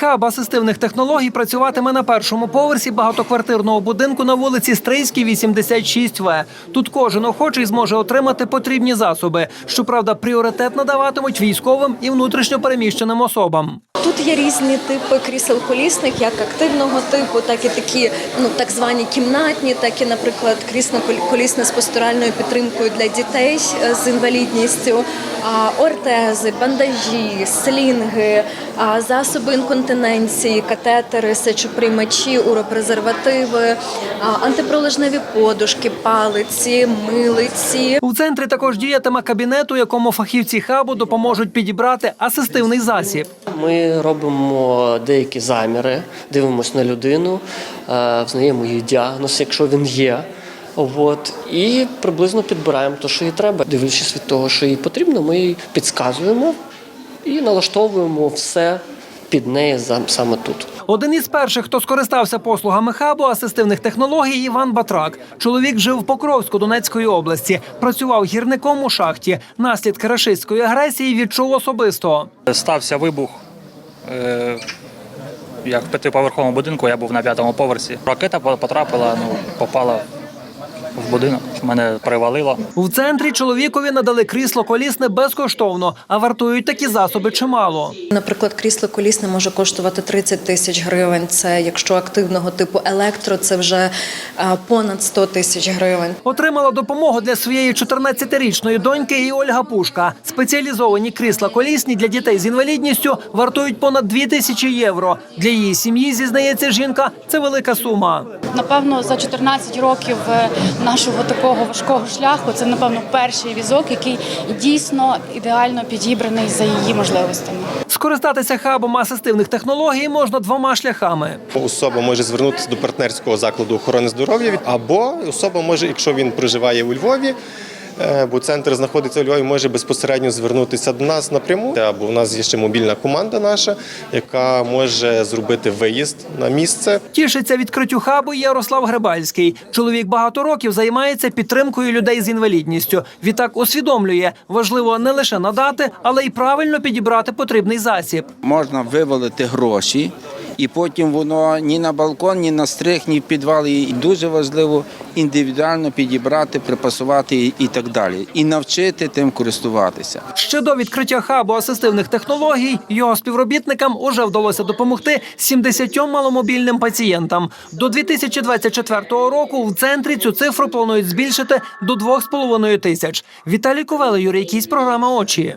Хаб асистивних технологій працюватиме на першому поверсі багатоквартирного будинку на вулиці Стрийській, 86В. Тут кожен охочий зможе отримати потрібні засоби. Щоправда, пріоритет надаватимуть військовим і внутрішньо переміщеним особам. Тут є різні типи крісел колісних, як активного типу, так і такі, ну так звані кімнатні, так і, наприклад, крісло колісне з постуральною підтримкою для дітей е, з інвалідністю, ортези, бандажі, слінги, засоби інконтиненції, катетери, сечоприймачі, уропрезервативи, антипролежневі подушки, палиці, милиці. У центрі також діятиме кабінет, у якому фахівці хабу допоможуть підібрати асистивний засіб. Ми робимо деякі заміри, дивимося на людину, е, взнаємо її діагноз, якщо він є. От, і приблизно підбираємо те, що їй треба. Дивлячись від того, що їй потрібно, ми їй підказуємо і налаштовуємо все під неї за- саме тут. Один із перших, хто скористався послугами хабу асистивних технологій, Іван Батрак. Чоловік жив в Покровську Донецької області, працював гірником у шахті. Наслідки рашистської агресії відчув особисто. Стався вибух. Е, як в п'ятиповерховому будинку, я був на п'ятому поверсі. Ракета потрапила, ну, попала в будинок, мене привалило. В центрі чоловікові надали крісло колісне безкоштовно, а вартують такі засоби чимало. Наприклад, крісло колісне може коштувати 30 тисяч гривень. Це якщо активного типу електро, це вже понад 100 тисяч гривень. Отримала допомогу для своєї 14-річної доньки і Ольга Пушка. Спеціалізовані крісла колісні для дітей з інвалідністю вартують понад 2 тисячі євро. Для її сім'ї зізнається жінка. Це велика сума. Напевно, за 14 років е, нашого такого важкого шляху це напевно перший візок, який дійсно ідеально підібраний за її можливостями. Скористатися хабом асистивних технологій можна двома шляхами. Особа може звернутися до партнерського закладу охорони здоров'я, або особа може, якщо він проживає у Львові, бо центр знаходиться у Львові, може безпосередньо звернутися до нас напряму. Або у нас є ще мобільна команда наша, яка може зробити виїзд на місце. Тішиться відкриттю хабу Ярослав Грибальський. Чоловік багато років займається підтримкою людей з інвалідністю. Відтак усвідомлює, важливо не лише надати, але й правильно підібрати потрібний засіб. можна вивалити гроші, і потім воно ні на балкон, ні на стрих, ні в підвал. І дуже важливо індивідуально підібрати, припасувати і- так далі. І навчити тим користуватися. Ще до відкриття хабу асистивних технологій його співробітникам уже вдалося допомогти 70 маломобільним пацієнтам. До 2024 року в центрі цю цифру планують збільшити до 2,5 тисяч. Віталій Ковело, Юрій Кісь, програма очі.